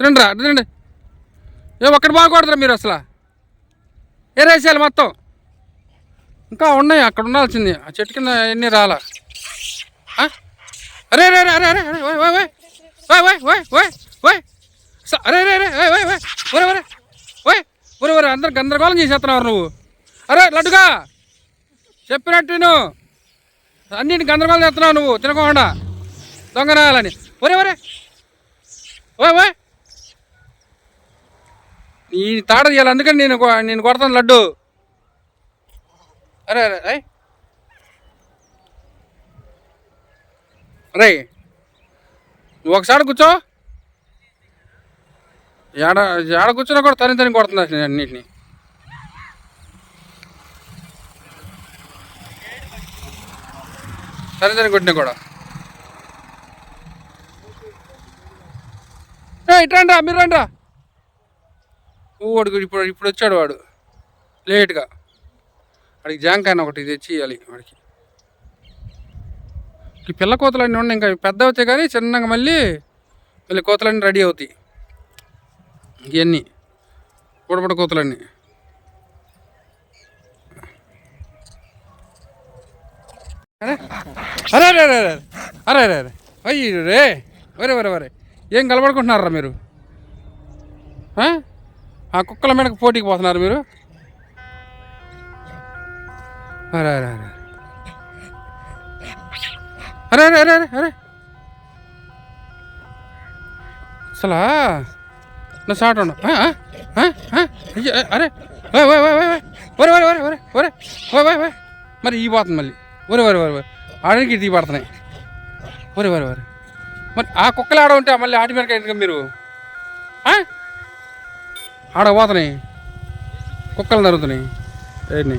రండిరా రండి ఏ ఒక్కటి బాగుకూడదు మీరు అసలు. ఏ రేసేయాలి మొత్తం? ఇంకా ఉన్నాయి అక్కడ ఉండాల్సింది. ఆ చెట్టు కింద ఎన్ని రాల? అరే రే అరే అరే అరే అరే అరే రే ఓయ్ ఒరే ఒరే అందరు గందరగోళం చేసేస్తున్నావు నువ్వు. అరే లడ్డుగా చెప్పినట్టు నువ్వు అన్నింటి గందరగోళం చేస్తున్నావు నువ్వు తినకుండా దొంగనాయాలని ఒరే ఒరే. ఓయ్ ఓయ్ ఈ తాడ తీయాలి అందుకని నేను కొ- నేను కొడతాను లడ్డు. అరే అరే అయ్ రే నువ్వు ఒకసారి కూర్చో. ఏడ ఏడ కూర్చున్నా కూడా తని తని కొడుతున్నా అన్నింటినీ? తని తని కొట్టినా కూడా ఇట్రాండ్రా మీరు రండ్రా వాడు ఇప్పుడు ఇప్పుడు వచ్చాడు వాడు. లేట్గా. వాడికి జాంకాయన ఒకటి తెచ్చి ఇవ్వాలి వాడికి. ఈ పిల్ల కోతలన్నీ ఉన్నాయి ఇంకా పెద్ద అవుతాయి కానీ చిన్నగా మళ్ళీ మళ్ళీ కోతలన్నీ రెడీ అవుతాయి. ఇవన్నీ బుడబుడ కోతలన్నీ. అరే అరే అరే అరే అరే అరే అరే అరే అయ్యి రే వరే వరే వరే ఏం కలబడుకుంటున్నారా మీరు ఆ? కుక్కల మీదకి పోటీకి పోతున్నారు మీరు అరే అరే అరే అరే అరే అరే అరే అరే అసలా నా షాట్ ఉండ అరే ఒరే ఒరే ఓయ్ ఒరే ఒరే ఒరే ఒరే ఒరే మరి ఈ పోతుంది మళ్ళీ ఒరే ఒరే ఒరే ఒరే ఆడికి ఇది పడుతున్నాయి. వరే వరే వరే మరి ఆ కుక్కలు ఆడ ఉంటే మళ్ళీ ఆటి మీద ఎందుకు మీరు? ఆడ పోతున్నాయి. కుక్కలు నరుగుతున్నాయి ఏంటి